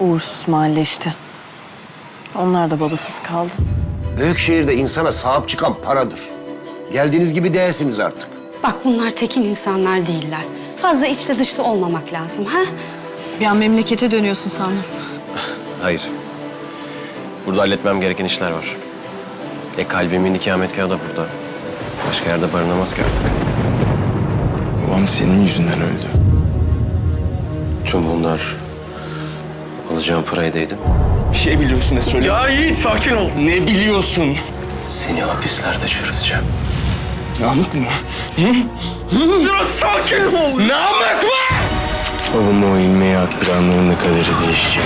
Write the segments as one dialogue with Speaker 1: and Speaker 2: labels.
Speaker 1: Uğursuz mahalle işte. Onlar da babasız kaldı.
Speaker 2: Büyük şehirde insana sahip çıkan paradır. Geldiğiniz gibi değilsiniz artık.
Speaker 3: Bak bunlar tekin insanlar değiller. Fazla içli dışlı olmamak lazım ha?
Speaker 1: Bir an memlekete dönüyorsun sandım.
Speaker 4: Hayır. Burada halletmem gereken işler var. E kalbimin ikametgahı da burada. Başka yerde barınamaz ki artık.
Speaker 5: Babam senin yüzünden öldü.
Speaker 4: Tüm bunlar alacağım parayı değdim.
Speaker 6: Bir şey biliyorsun ne söyle. Ya Yiğit sakin ol. Ne biliyorsun?
Speaker 4: Seni hapislerde çürüteceğim.
Speaker 6: Namık mı? Hı? Hı? Biraz sakin ol. Namık mı?
Speaker 5: Babamı o ilmeğe attıranların da kaderi değişecek.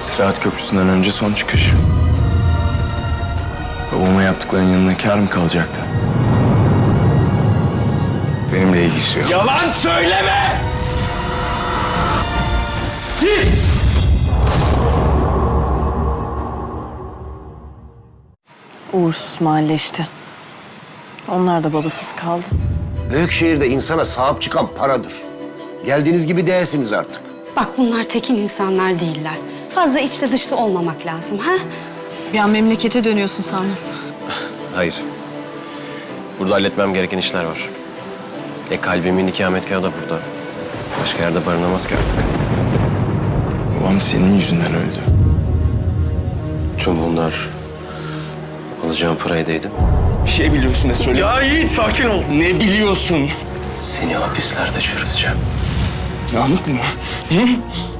Speaker 5: Sıraat Köprüsü'nden önce son çıkış. Babama yaptıklarının yanına kar mı kalacaktı? Benimle ilgisi yok.
Speaker 6: Yalan söyleme.
Speaker 1: Uğursuz mahalle işte. Onlar da babasız kaldı.
Speaker 2: Büyük şehirde insana sahip çıkan paradır. Geldiğiniz gibi değilsiniz artık.
Speaker 3: Bak bunlar tekin insanlar değiller. Fazla içli dışlı olmamak lazım ha?
Speaker 1: Bir an memlekete dönüyorsun sandım.
Speaker 4: Hayır. Burada halletmem gereken işler var. E kalbimin ikametgahı da burada. Başka yerde barınamaz ki artık.
Speaker 5: Babam senin yüzünden öldü.
Speaker 4: Tüm bunlar alacağım parayı değdim.
Speaker 6: Bir şey biliyorsun ne söyle. Ya Yiğit sakin ol. Ne biliyorsun?
Speaker 4: Seni hapislerde çürüteceğim.
Speaker 6: Namık mı? Hı?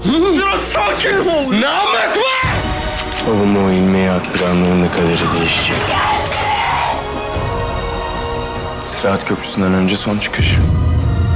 Speaker 6: Hı? Biraz sakin ol. Namık mı?
Speaker 5: Babamı o ilmeğe attıranların da kaderi değişecek. Sıraat Köprüsü'nden önce son çıkış.